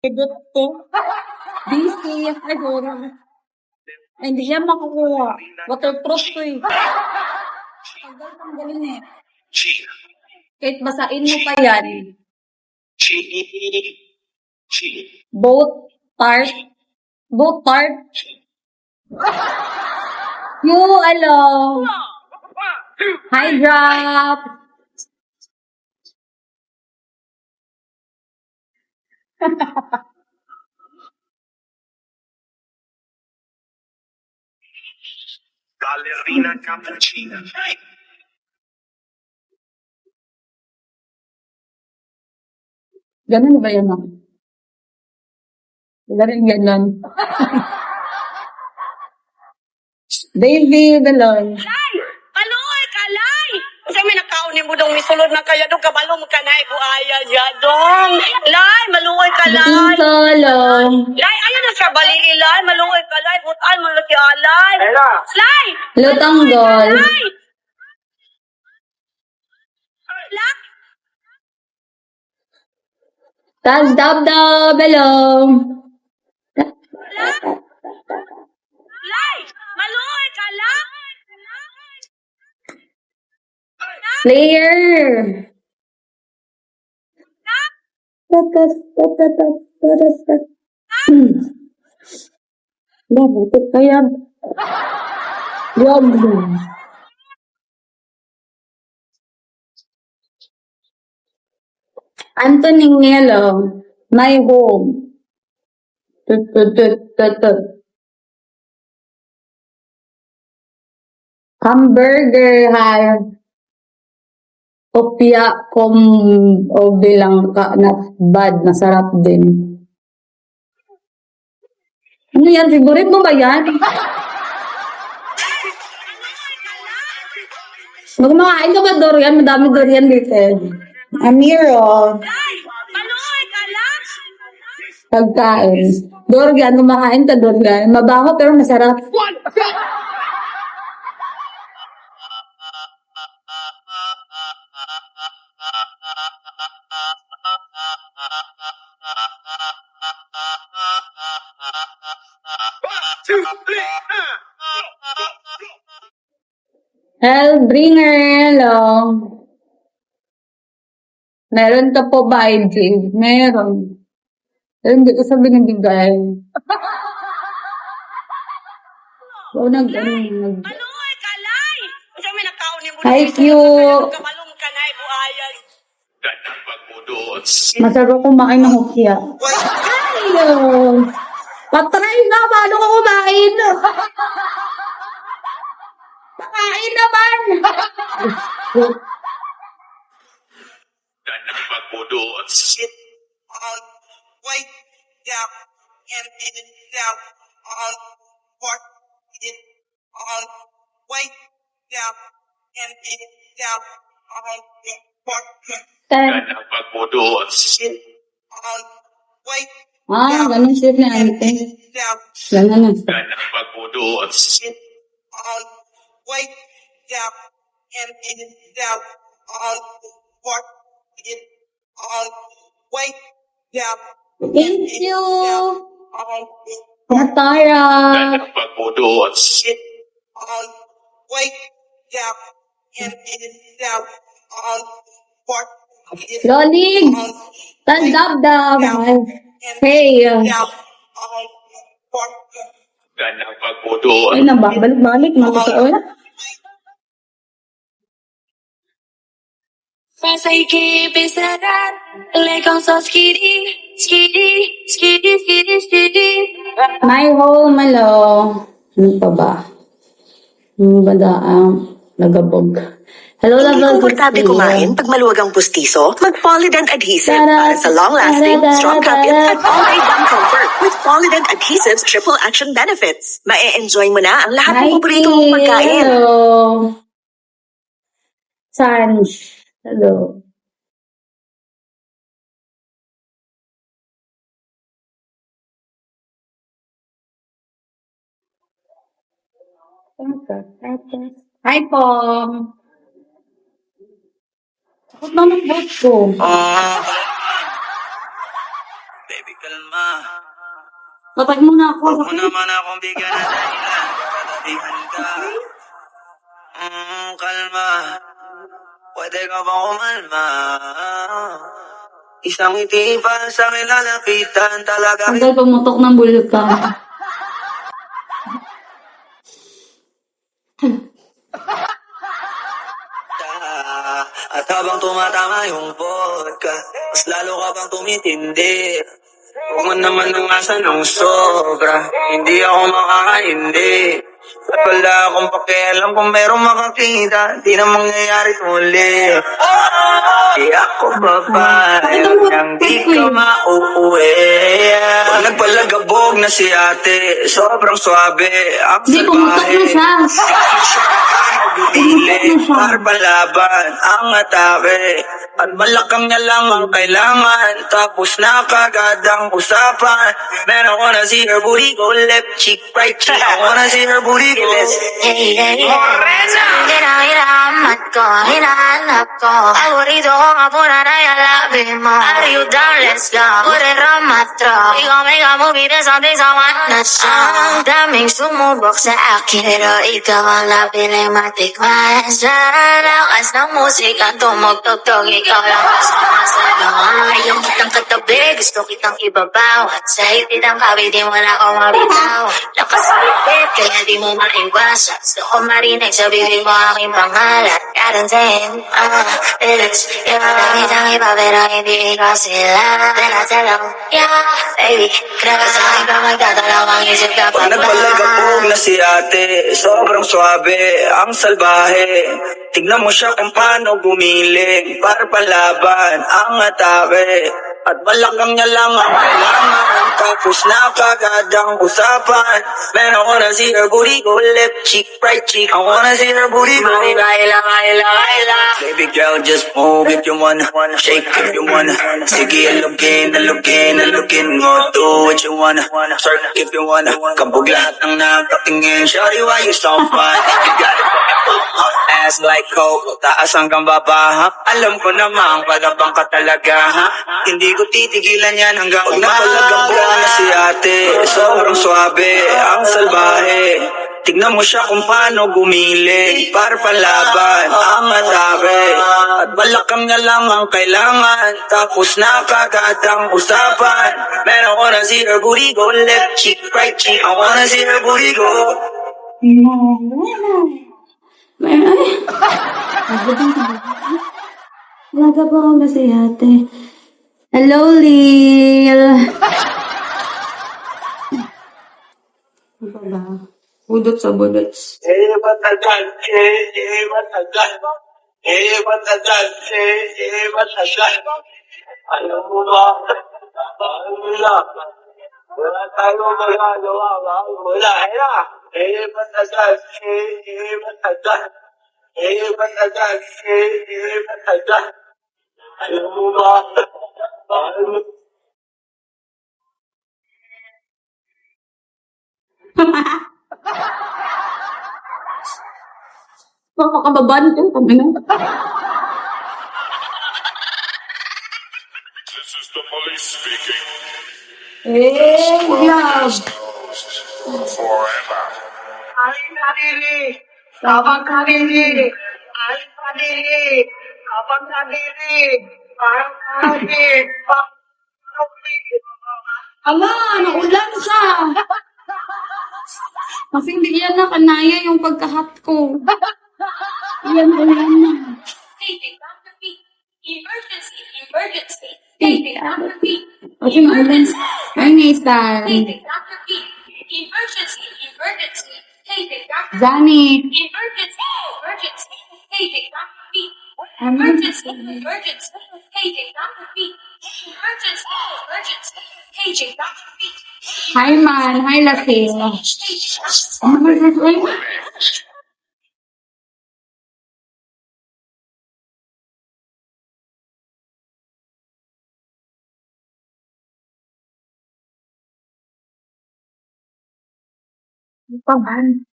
Igot ko. Busy. Ay, guro. Ay, hindi yan makukuha. Waterproof ko eh. Tagal kang galing eh. Kahit basain mo pa yan. Both part. Both part. You alone. Hi, drop. Ballerina cappuccina. Ganun ba yan, ma'am? Ganun, ganun. Baby, galon. Kaloy, kalay! Kasi may nakaunin mo dong misulod na kaya dong kabalo mo ka na ibuaya ya dong. Lay, maluoy ka lay. solo. Lay, ayan na siya bali ilay, maluoy ka lay, putal mo laki alay. Lay! Lutanggol. Lay! Lay! Tag dab dab belong. Lay! Maluoy ka lay! Player. Bakit kaya? Yum. Anthony Ngelo, my home. Tut, tut, tut, tut, tut. Hamburger hay. Opya kom o bilang ka na bad, masarap din. Ano yan? Favorite mo ba yan? Magmakain ka ba durian? Madami durian dito. Amiro. Pagkain. Durian, kumakain ka durian. Mabaho pero masarap. Hellbringer, hello. Meron ka po ba, IG? Meron. Pero hindi ko sabi nabigay. Oo, nag, ano, nag, Maluoy ka lay! Kasi may nakaunin mo Hi, misulod na kaya dong kabalo mo pagmudot. masarap kumain ng hukya. Hello. Patry na, paano ko kumain? Pakain naman. Gandang pagmudot. Sit on white down and it down on part it on white down and it down on the part Ten. Gandang pagmudot. sit on white Ah, ganun siya na and ante. it down Ganun na. Gandang pagmudot. sit on white down and it down on part it on white down Thank you. Natara. Sit on white down and it down on part it Lolig. Tandabdab. Hey. Gandang pagmudot. Ay, nababalik-balik. Matotoo. First I keep it set up, like I'm so skitty, skitty, skitty, skitty, skitty. My home, hello. Ano pa ba? Ano ba da? Um, nagabog. Hello, Hindi level komportable 60. kumain pag maluwag ang pustiso, mag-Polydent Adhesive Tara, para sa long-lasting, strong kapit at all-day gum comfort with Polydent Adhesive's triple action benefits. Mae-enjoy mo na ang lahat ng paborito mong pagkain. Hello. Sanj. Hello. Hi, Pong. Takot na ng boat ko. Baby, kalma Patag mo na ako. Huwag mo naman akong bigyan ng dahilan para tabihan ka. Mm, kalma. Pwede ka ba kumalma? Isang ngiti pa sa akin lalapitan talaga Tagal pumutok ng kita. At habang tumatama yung vodka, mas lalo ka bang tumitindi. Huwag mo naman nangasan ng sobra, hindi ako makakaindi. At wala akong pakialam kung merong makakita, di na mangyayari muli. Di ako babae, nang di ka mauuwi. Pag nagpalagabog na si ate, sobrang swabe, ang Hindi, pumutok na siya. Dili, palaban ang atake. At malakang niya lang ang kailangan. Tapos na kagad ang usapan. Man, I wanna see her booty go left cheek, right cheek. I wanna see her booty go Hey, hey, hey. Hinahiramad ko, hinahanap ko. Paborito ko nga pura na yalabin mo. Are you down? Let's go Put it on my throat We gon' make a movie, there's something I wanna show Ang daming sumubok sa akin Pero ikaw ang napiling matikman Sa lakas ng musika Tumugtog-tog, ikaw lang kasama sa lawan Ayaw kitang katabi, gusto kitang ibabaw sa hitid ang kabi, di mo na ako mabitaw Lakas sa lipit, kaya di mo maiwas. Gusto ko marinig sa bibig mo aking pangalan. Karantin, ah, lyrics, yeah Lagi nang iba pero hindi ikaw sila Tela, tela, yeah, baby. Grabe sa akin ka magdadalaw ang isip ka pa Pag nagpalagabog na si ate, sobrang swabe, ang salbahe. Tignan mo siya kung paano gumiling, para palaban ang atake. At balakang niya lang ang kailangan, tapos na kagad ang usapan. Man, I wanna see her booty go left cheek, right cheek. I wanna see her booty go. Baila, baila, baila, baila. Baby girl, just move if you wanna, shake if you wanna. Sige, alugin, alugin, alugin mo. Do what you wanna, surf if you wanna. Kabog lahat ng nakatingin. Shawty, why you so fun? You got it, ass like coke, taas hanggang baba, ha? Alam ko namang palabang ka talaga, ha? Hindi ko titigilan yan hanggang napalagabog na si ate, sobrang swabe, ang salbahe. Tignan mo siya kung paano gumiling para palaban ang atake. At balakang niya lang ang kailangan, tapos na kagad ang usapan. Man, I wanna see her booty go left cheek, right cheek. I wanna see her booty go. Ay, ay. Laga pa ako ba si ate? Hello, Lil. Eh, eh, eh. Eh, eh, eh, eh, eh, eh. Eh, eh, eh, mo Papakababan ko. Kami na. This is the police speaking. Eh, love. Forever. Aling kadiri, kapag kadiri, aling kadiri, kapag kadiri, parang kadiri, Ala, naulan siya. Kasi hindi yan na kanaya yung pagkahat ko. Yan, ulan na. Hey, Dr. B. Emergency, emergency. Hey, Dr. B. Kasi maulan. Ay, Nathan. B. Emergency, emergency. Hey, Dr. Zani. Emergency, emergency. Hey, Dr. B. Ano? Emergency, emergency. Hey, Dr. B. Emergency, emergency. Hey, Dr. B. Hi, man. Hi, Latil. Hey, Dr. Ano ba siya? Paban.